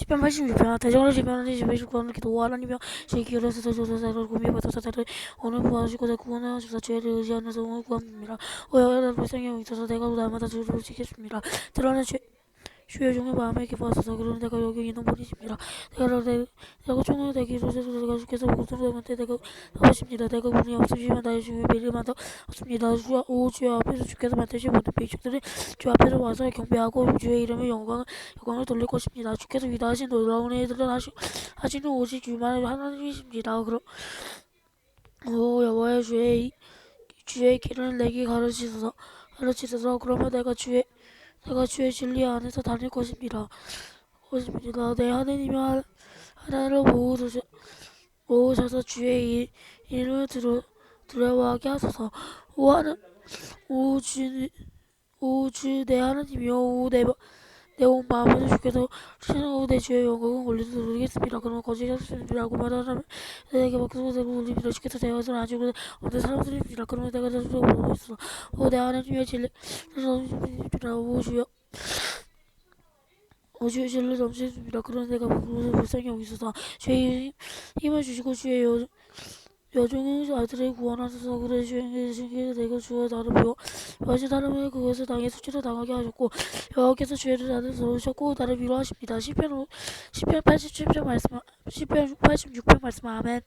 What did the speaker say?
10편 86편 대정을 지면하는 집에 주권을 기도 하나님여 제 기울여서 조사사를 구비받아 사사를 오늘 구하시고 내 구원을 하시사 죄를 의지하는 성을 구합니다. 오해가 불쌍히 있어서 내가 날마다 주를 죄 주의 종의 마음에 기뻐하소서. 그러는 내가 여기 있는 분이십니다. 내가 내, 내가 총을 내기로 해서 내가 주께서 고통되는데 내가 하십니다. 내가 분이 없으시면 나의 주의 미리만도 없습니다. 주, 오 주의 앞에서 주께서 만드신 모든 비축들이 주 앞에서 와서 경배하고 주의 이름의 영광을 영광을 돌릴 것입니다. 주께서 위대하신 놀라운 일들을 하시, 하시는 오직 주만 하나님이십니다. 그럼 오 여호와의 주의 이- 주의 길을 내게 가르치소서 가르치소서. 그러면 내가 주의 내가 주의 진리 안에서 다닐 것입니다. 것입니다. 내 하나님의 하- 하나님을 모으소서 모으셔서 주의 일, 일을 들어 두려워하게 하소서 오 하나 오주 오주 내 하나님이여 오내 내 온 마음을 주께서 주시는 내 주의 영광을 올리도록 드리겠습니다. 그러면 거짓이었습니다라고 말하면 내게 박수가 되고 올립니다. 주께서 대화를 아주 없는 사람들입니다. 그러면 내가 자주로 보고 있어. 오내 하나님의 진리 주라 오주여 오주의 진리 넘치십니다. 그런 내가 불쌍히 여기소서 주의 힘을 주시고 주의 여 여종의 아들의 구원하소서 주의 신기에 내가 주어 나를 비워 여하신 사람을 그것을 당해 수치를 당하게 하셨고 여호와께서 죄를 나를 넣으셨고 나를 위로하십니다. 시편 10편 87편 말씀 10편 86편 말씀 아멘